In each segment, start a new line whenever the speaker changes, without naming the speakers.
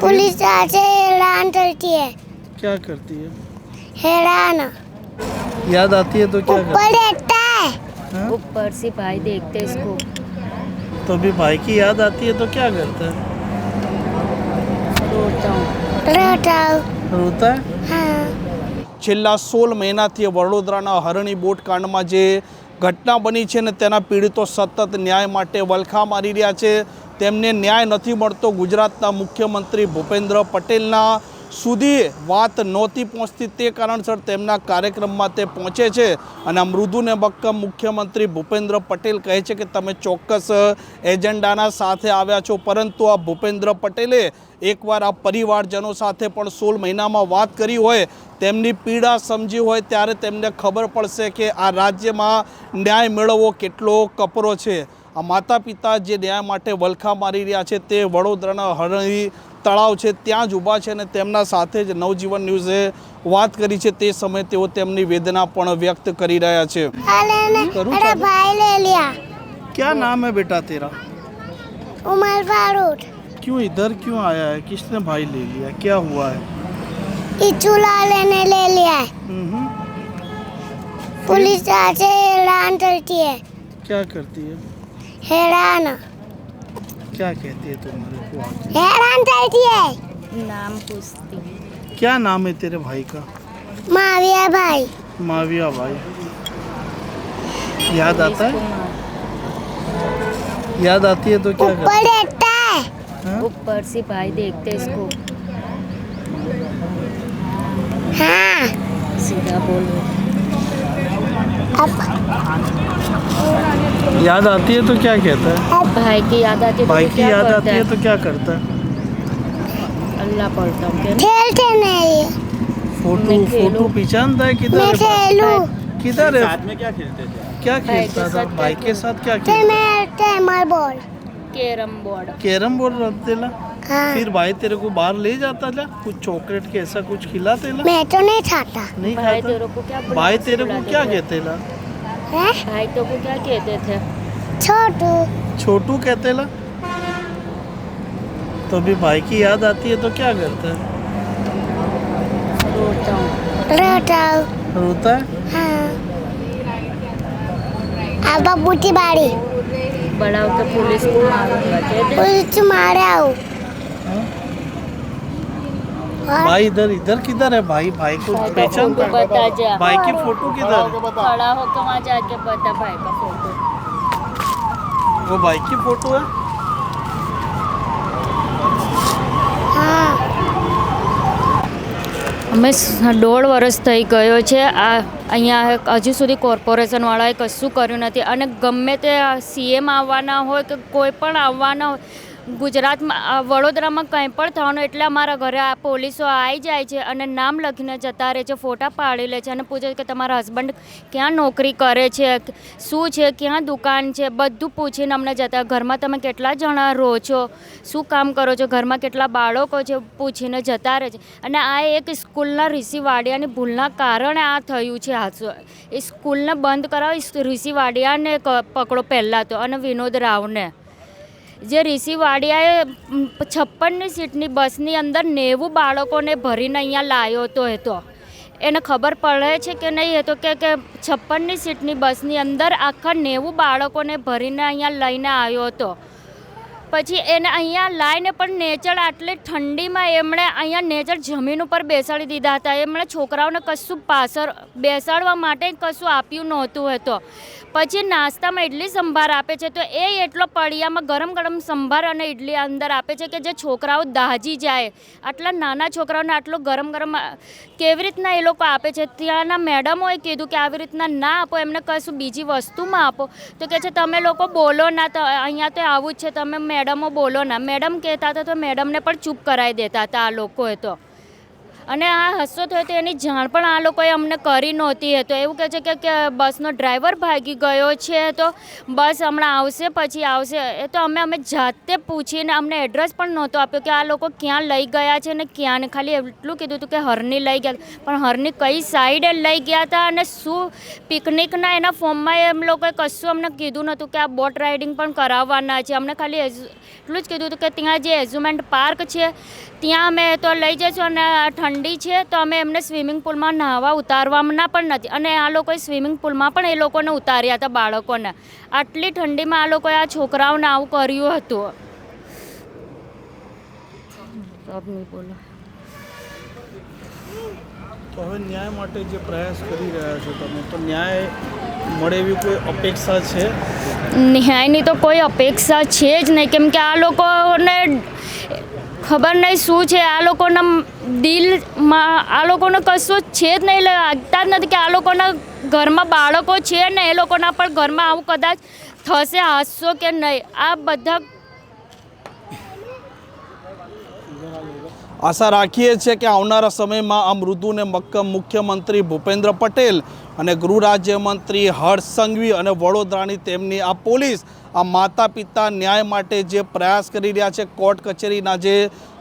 Police आके हैरान करती है
क्या करती है
हैरान
याद आती है तो क्या
ऊपर रहता है
करती है
ऊपर से भाई देखते इसको
तो अभी भाई की याद आती है तो क्या करता है
रोता हूँ
रहता हूँ
रोता है
हाँ
છેલ્લા સોળ મહિનાથી વડોદરાના હરણી બોટ કાંડમાં જે ઘટના બની છે ને તેના પીડિતો સતત ન્યાય માટે વલખા મારી રહ્યા છે તેમને ન્યાય નથી મળતો ગુજરાતના મુખ્યમંત્રી ભૂપેન્દ્ર પટેલના સુધી વાત નહોતી પહોંચતી તે કારણસર તેમના કાર્યક્રમમાં તે પહોંચે છે. અને આ મૃદુને બક્કમ મુખ્યમંત્રી ભૂપેન્દ્ર પટેલ કહે છે કે તમે ચોક્કસ એજન્ડાના સાથે આવ્યા છો, પરંતુ આ ભૂપેન્દ્ર પટેલે એકવાર આ પરિવારજનો સાથે પણ સોળ મહિનામાં વાત કરી હોય, તેમની પીડા સમજી હોય ત્યારે તેમને ખબર પડશે કે આ રાજ્યમાં ન્યાય મેળવવો કેટલો કપરો છે. આ માતા પિતા જે ન્યાય માટે વલખા મારી રહ્યા છે તે વડોદરાના હરણી તળાવ છે ત્યાં જ ઊભા છે અને તેમના સાથે જ નવજીવન ન્યૂઝે વાત કરી છે તે સમયે તેઓ તેમની વેદના પણ વ્યક્ત કરી રહ્યા છે
अरे ने
करूँ
अरे
चालू?
भाई ले लिया
क्या नाम है बेटा तेरा
उमर फारूक
क्यों इधर क्यों आया है किसने भाई ले लिया क्या हुआ है
इचूला लेने ले लिया है
हम्म,
पुलिस आके हैरान करती है
क्या करती है
हैरान।
क्या कहती है तुम्हारे को?
हैरान करती है।
नाम पूछती
क्या नाम है तेरे भाई का?
माविया भाई।
माविया भाई। याद आता है? याद आती है तो क्या
ऊपर है?
है। हाँ?
ऊपर से भाई देखते इसको।
हाँ।
सीधा बोलो।
अब
याद आती है तो क्या कहता है?
भाई की याद आती है तो
भाई की याद आती है तो क्या करता है?
अल्लाह पढ़ता हूँ क्या?
खेलते नहीं।
फ़ोटो फ़ोटो पहचानता है किधर है
खेलूं।
किधर है? साथ में क्या खेलते थे? क्या खेलता था? भाई के साथ क्या
फिर
खेलता
ball
carrom board.
Carrom board. रखते ला
हाँ।
फिर भाई तेरे को बाहर ले जाता था? कुछ चॉकलेट के ऐसा कुछ खिलाते ला?
मैं तो नहीं खाता।
नहीं
भाई
खाता?
तेरे को क्या
भाई तेरे को क्या कहते ला?
है?
भाई तो को क्या कहते थे?
छोटू।
छोटू कहते ला। तो अभी भाई की याद आती है तो क्या करता है?
रोता हूँ।
हूँ।
रोता है?
हाँ। अब की बारी।
बड़ा होकर पुलिस को मारूँगा
पुलिस मारा हाँ? और
भाई इधर इधर किधर है भाई भाई को
भाई का
पहचान
फोटो बता जा
भाई की फोटो किधर है
खड़ा होकर वहाँ जाके बता भाई का फोटो
वो भाई की फोटो है
हाँ
અમે સ- દોઢ વર્ષ થઈ ગયો છે આ અહીંયા હજુ સુધી કોર્પોરેશનવાળાએ કશું કર્યું નથી અને ગમે તે સીએમ આવવાના હોય કે કોઈ પણ આવવાના હોય ગુજરાતમાં વડોદરામાં કંઈ પણ થવાનું એટલે અમારા ઘરે આ પોલીસો આવી જાય છે અને નામ લખીને જતા રહે છે, ફોટા પાડી લે છે અને પૂછે કે તમારા હસબન્ડ ક્યાં નોકરી કરે છે, શું છે, ક્યાં દુકાન છે, બધું પૂછીને અમને જતા ઘરમાં તમે કેટલા જણા રહો છો, શું કામ કરો છો, ઘરમાં કેટલા બાળકો છે, પૂછીને જતા રહે છે. અને આ એક સ્કૂલના ઋષિ વાડિયાની ભૂલના કારણે આ થયું છે હાદસો એ સ્કૂલને બંધ કરાવી ઋષિ વાડિયાને પકડો પહેલાં તો અને વિનોદ રાવને. જે ઋષિ વાડિયાએ છપ્પનની સીટની બસની અંદર નેવું બાળકોને ભરીને અહીંયા લાવ્યો હતો એ તો. એને ખબર પડે છે કે નહીં? એ તો કે કે છપ્પનની સીટની બસની અંદર આખા નેવું બાળકોને ભરીને અહીંયા લઈને આવ્યો હતો પછી એને અહીંયા લાવીને પણ નેચર આટલી ઠંડીમાં એમણે અહીંયા નેચર જમીન ઉપર બેસાડી દીધા હતા. એમણે છોકરાઓને કશું પાછળ બેસાડવા માટે કશું આપ્યું નહોતું હતું. પછી નાસ્તામાં ઇડલી સંભાર આપે છે તો એ એટલો પડિયામાં ગરમ ગરમ સંભાર અને ઇડલી અંદર આપે છે કે જે છોકરાઓ દાજી જાય. આટલા નાના છોકરાઓને આટલું ગરમ ગરમ કેવી રીતના એ લોકો આપે છે? ત્યાંના મેડમોએ કીધું કે આવી રીતના ના આપો, એમને કશું બીજી વસ્તુમાં આપો. તો કે છે, તમે લોકો બોલો ના, તો અહીંયા તો આવું જ છે, તમે મેડમો બોલો ના. મેડમ કહેતા હતા તો મેડમને પણ ચૂપ કરાવી દેતા હતા આ લોકોએ તો. અને આ હસ્સો થયો તો એની જાણ પણ આ લોકોએ અમને કરી નહોતી. તો એવું કહે છે કે બસનો ડ્રાઈવર ભાગી ગયો છે, તો બસ હમણાં આવશે, પછી આવશે. એ તો અમે અમે જાતે પૂછીને અમને એડ્રેસ પણ નહોતો આપ્યો કે આ લોકો ક્યાં લઈ ગયા છે ને ક્યાં ને ખાલી એટલું કીધું હતું કે હરની લઈ ગયા પણ હરની કઈ સાઈડે લઈ ગયા હતા અને શું પિકનિકના એના ફોર્મમાં એમ લોકોએ કશું અમને કીધું નહોતું કે આ બોટ રાઇડિંગ પણ કરાવવાના છે. અમને ખાલી એટલું જ કીધું હતું કે ત્યાં જે એઝ્યુમેન્ટ પાર્ક છે, ત્યાં અમે તો લઈ જઈશું અને આ ઠંડી છે તો અમે એમને સ્વિમિંગ પૂલમાં નહાવા ઉતારવાના પણ નથી. અને આ લોકોએ સ્વિમિંગ પુલમાં પણ એ લોકોને ઉતાર્યા હતા બાળકોને. આટલી ઠંડીમાં આ લોકોએ આ છોકરાઓને આવું કર્યું હતું. બોલો.
તો હવે ન્યાય માટે જે પ્રયાસ કરી રહ્યા છો તમે તો ન્યાય મળે એવી કોઈ અપેક્ષા છે?
ન્યાયની તો કોઈ અપેક્ષા છે જ નહીં. કેમ કે આ લોકોને ખબર નહીં શું છે. આ લોકોના દિલમાં આ લોકોને કશું છે જ નહીં લાગતા જ નથી કે આ લોકોના ઘરમાં બાળકો છે ને એ લોકોના પણ ઘરમાં આવું કદાચ થશે હાસ્યો કે નહીં. આ બધા
આશા રાખીએ છીએ કે આવનારા સમયમાં આ મૃદુને મક્કમ મુખ્યમંત્રી ભૂપેન્દ્ર પટેલ અને ગૃહ રાજ્યમંત્રી હર્ષ સંઘવી અને વડોદરાની તેમની આ પોલીસ આ માતા પિતા ન્યાય માટે જે પ્રયાસ કરી રહ્યા છે, કોર્ટ કચેરીના જે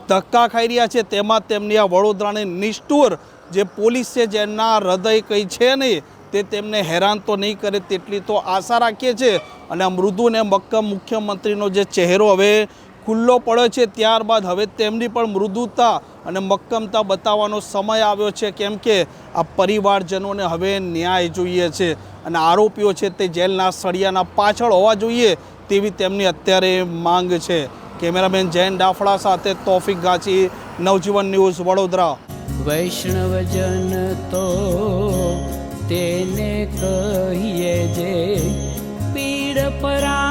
ધક્કા ખાઈ રહ્યા છે, તેમાં તેમની આ વડોદરાની નિષ્ઠુર જે પોલીસ છે, જેના હૃદય કંઈ છે નહીં, તે તેમને હેરાન તો નહીં કરે તેટલી તો આશા રાખીએ છીએ. અને મૃદુને મક્કમ મુખ્યમંત્રીનો જે ચહેરો હવે ખુલ્લો પડ્યો છે ત્યારબાદ હવે તેમની પણ મૃદુતા અને મક્કમતા બતાવવાનો સમય આવ્યો છે કેમ કે આ પરિવારજનોને હવે ન્યાય જોઈએ છે અને આરોપીઓ છે તે જેલના સળિયાના પાછળ હોવા જોઈએ તેવી તેમની અત્યારે માંગ છે. કેમેરામેન જૈન ડાફડા સાથે તોફિક ગાચી, નવજીવન ન્યૂઝ વડોદરા.
વૈષ્ણવજન તો તેને કહીએ જે પીડ પરાઈ